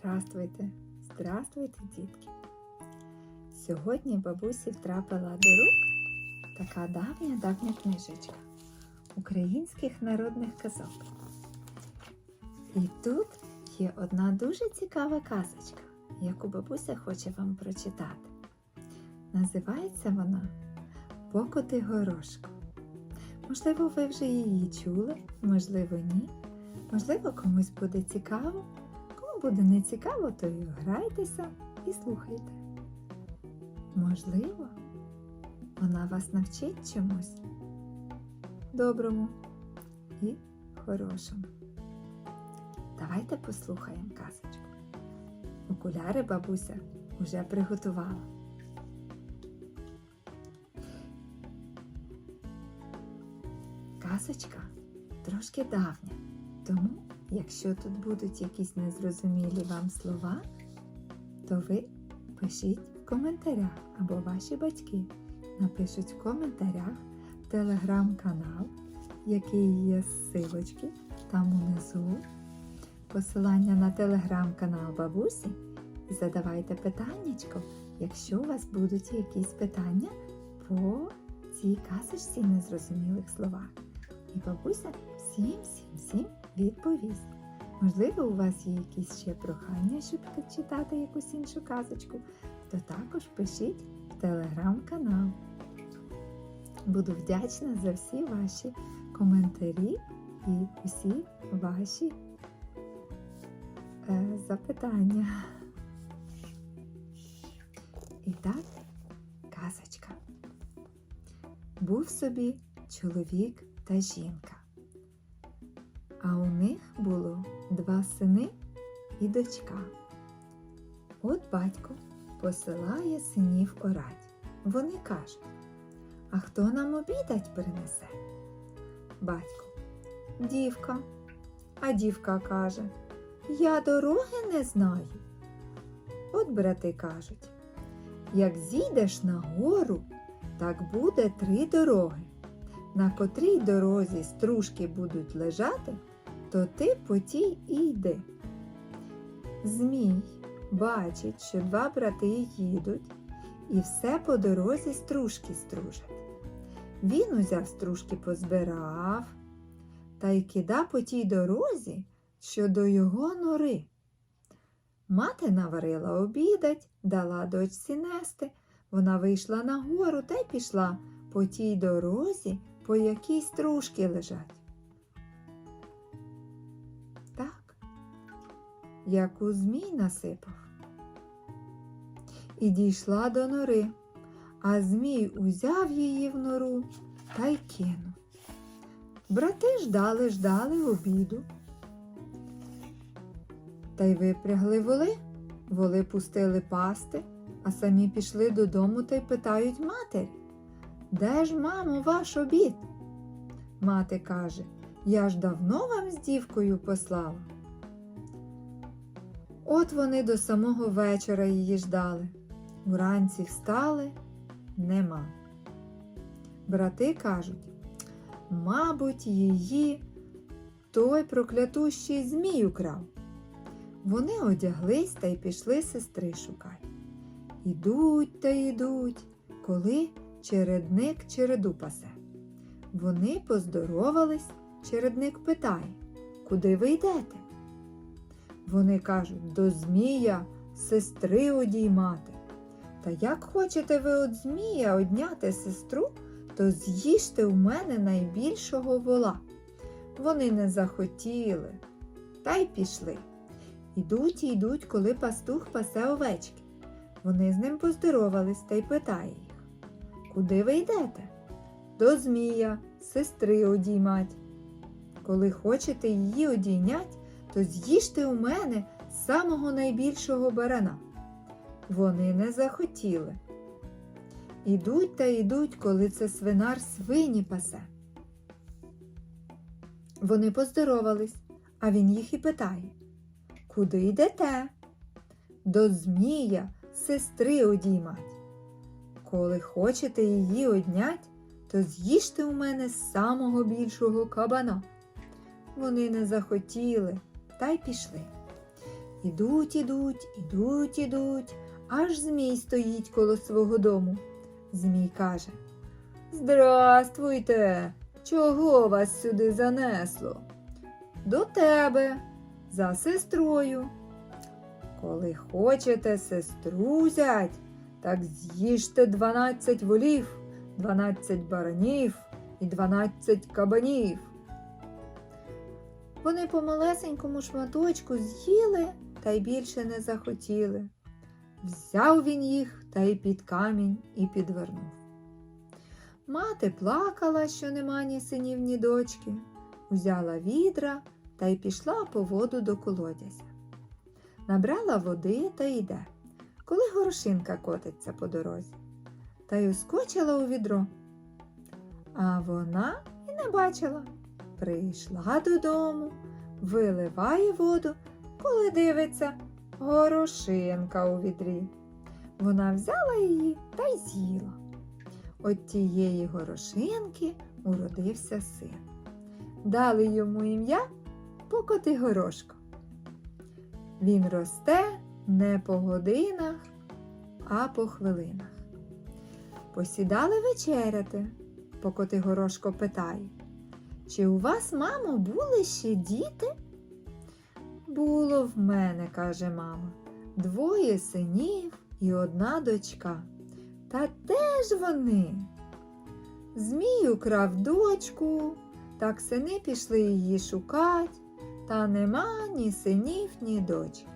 Здравствуйте, здравствуйте, дітки! Сьогодні бабусі втрапила до рук така давня-давня книжечка українських народних казок. І тут є одна дуже цікава казочка, яку бабуся хоче вам прочитати. Називається вона Покоти горошку. Можливо, ви вже її чули, можливо, ні. Можливо, комусь буде цікаво. Буде не цікаво, то і грайтеся і слухайте. Можливо, вона вас навчить чомусь доброму і хорошому. Давайте послухаємо казочку. Окуляри бабуся вже приготувала. Казочка трошки давня, тому Якщо тут будуть якісь незрозумілі вам слова, то ви пишіть в коментарях або ваші батьки напишуть в коментарях телеграм-канал, який є з силочки там унизу. Посилання на телеграм-канал бабусі і задавайте питаннячко, якщо у вас будуть якісь питання по цій казочці незрозумілих словах. І бабуся всім, всім, всім відповість. Можливо, у вас є якісь ще прохання, щоб читати якусь іншу казочку, то також пишіть в телеграм-канал. Буду вдячна за всі ваші коментарі і усі ваші е, запитання. І так, казочка. Був собі чоловік та жінка. А у них було два сини і дочка. От батько посилає синів орать. Вони кажуть, а хто нам обідать принесе? Батько, дівка. А дівка каже, я дороги не знаю. От брати кажуть, як зійдеш на гору, так буде три дороги. На котрій дорозі стружки будуть лежати, то ти по тій і йди. Змій бачить, що два брати їдуть, і все по дорозі стружки стружать. Він узяв стружки позбирав та й кида по тій дорозі, що до його нори. Мати наварила обідать, дала дочці нести. Вона вийшла на гору та й пішла по тій дорозі, по якій стружки лежать. Як у змій насипав. І дійшла до нори, а змій узяв її в нору та й кинув. Брати ждали, ждали обіду. Та й випрягли воли, воли пустили пасти, а самі пішли додому та й питають матері. Де ж, мамо, ваш обід? Мати каже, я ж давно вам з дівкою послала. От вони до самого вечора її ждали. Уранці встали нема. Брати кажуть, мабуть, її той проклятущий змій украв. Вони одяглись та й пішли сестри шукати. Ідуть та йдуть, коли чередник череду пасе. Вони поздоровались, чередник питає, куди ви йдете? Вони кажуть, до Змія сестри одіймати. Та як хочете ви от Змія одняти сестру, то з'їжте у мене найбільшого вола. Вони не захотіли, та й пішли. Ідуть і йдуть, коли пастух пасе овечки. Вони з ним поздоровались та й питає їх. Куди ви йдете? До Змія, сестри одіймать. Коли хочете її одійнять, то з'їжте у мене самого найбільшого барана. Вони не захотіли. Ідуть та йдуть, коли це свинар свині пасе. Вони поздоровались, а він їх і питає Куди йдете? До Змія, сестри одіймать. Коли хочете її однять, то з'їжте у мене самого більшого кабана. Вони не захотіли та й пішли. Ідуть, ідуть, ідуть, ідуть, аж Змій стоїть коло свого дому. Змій каже Здравствуйте! Чого вас сюди занесло? До тебе, за сестрою. Коли хочете сестру взять, так з'їжте дванадцять волів, дванадцять баранів і дванадцять кабанів. Вони по малесенькому шматочку з'їли та й більше не захотіли. Взяв він їх та й під камінь і підвернув. Мати плакала, що нема ні синів, ні дочки, узяла відра та й пішла по воду до колодязя. Набрала води та йде, коли горошинка котиться по дорозі, та й ускочила у відро. А вона і не бачила. Прийшла додому, виливає воду, коли дивиться горошинка у відрі. Вона взяла її та й з'їла. От тієї горошинки уродився син. Дали йому ім'я Покотигорошко. Він росте не по годинах, а по хвилинах. Посідали вечеряти, Покотигорошко питає. Чи у вас, мамо, були ще діти? Було в мене, каже мама, двоє синів і одна дочка. Та де ж вони? Змій украв дочку, так сини пішли її шукать, та нема ні синів, ні дочки.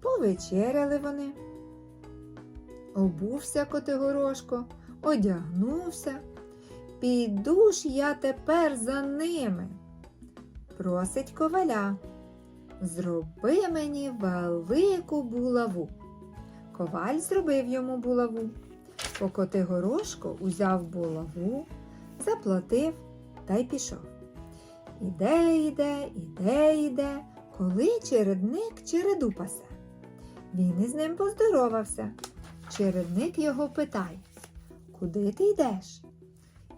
Повечеряли вони. Обувся Котигорошко, одягнувся. Піду ж я тепер за ними. Просить коваля. Зроби мені велику булаву. Коваль зробив йому булаву. Покотигорошко узяв булаву, заплатив та й пішов. Іде, іде, іде, іде, коли чередник череду пасе. Він із ним поздоровався. Чередник його питає Куди ти йдеш?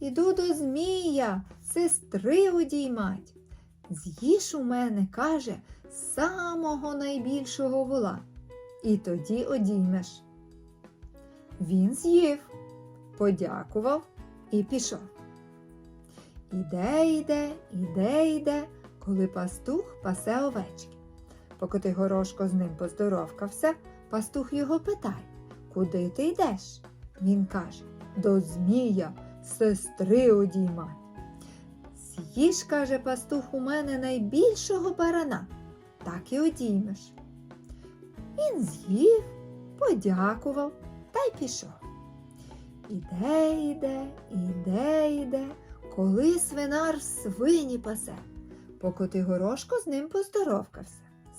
Іду до Змія, сестри одіймать. З'їж у мене, каже, самого найбільшого вола, і тоді одіймеш. Він з'їв, подякував і пішов. Іде, іде, іде, іде, коли пастух пасе овечки. Поки горошко з ним поздоровкався, пастух його питає, куди ти йдеш? Він каже, до Змія, сестри одіймать. З'їж, каже пастух, у мене найбільшого барана, так і одіймеш. Він з'їв, подякував та й пішов. Іде, іде, іде, іде, коли свинар свині пасе. Поки горошко з ним поздоровкався.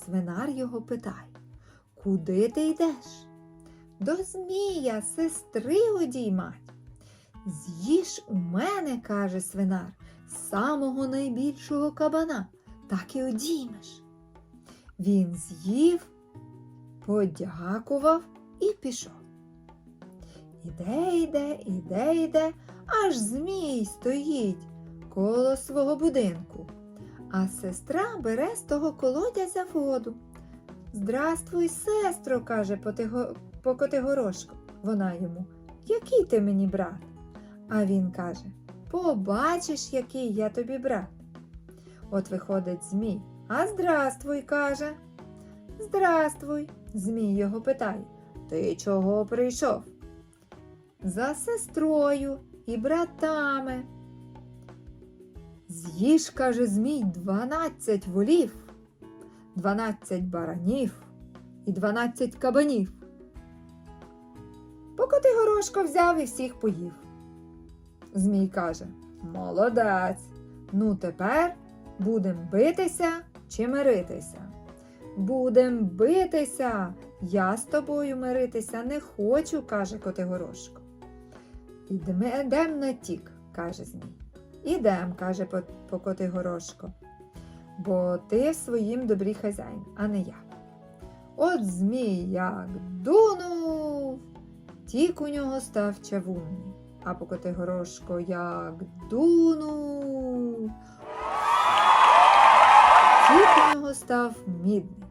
Свинар його питає Куди ти йдеш? До Змія, сестри одіймать. З'їж у мене, каже свинар, самого найбільшого кабана, так і одіймеш. Він з'їв, подякував і пішов. Іде, йде, іде, йде, аж Змій стоїть коло свого будинку, а сестра бере з того колодязя воду. Здрастуй, сестро, каже. Покотигорошко. Вона йому. Який ти мені брат? А він каже Побачиш, який я тобі брат. От виходить Змій. А здрастуй, каже. Здрастуй. Змій його питає. Ти чого прийшов? За сестрою і братами. З'їж, каже Змій, дванадцять волів, дванадцять баранів і дванадцять кабанів. Поки горошко взяв і всіх поїв. Змій каже Молодець. Ну тепер будем битися чи миритися? Будем битися. Я з тобою миритися не хочу, каже Котигорошко. Ідем на тік, каже Змій. Ідем, каже Покотигорошко, бо ти в своїм добрі хазяїн, а не я. От Змій як дунув, тік у нього став чавунний, а Покотигорошко як дунув, тік у нього став мідний.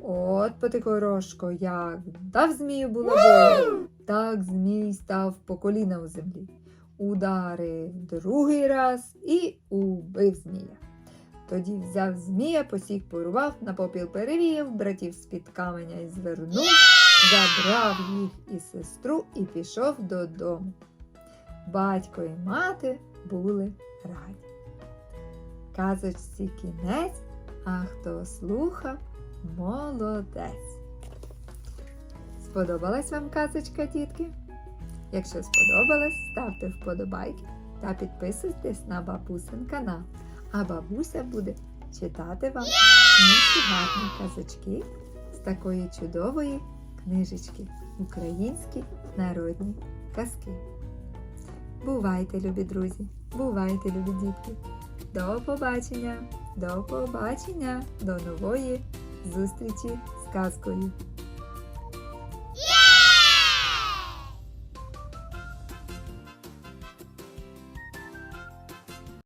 От потикорошко, як дав змію булавою, так змій став по коліна у землі. Ударив другий раз і убив змія. Тоді взяв змія, посік порвав, на попіл перевіяв, братів з-під каменя і звернув, забрав їх і сестру і пішов додому. Батько і мати були раді. Казочці кінець, а хто слухав, молодець. Сподобалась вам казочка, дітки? Якщо сподобалась, ставте вподобайки та підписуйтесь на бабусин канал. А бабуся буде читати вам гарні казочки з такої чудової книжечки Українські народні казки. Бувайте, любі друзі! Бувайте, любі дітки! До побачення! До побачення! До нової зустрічі з казкою!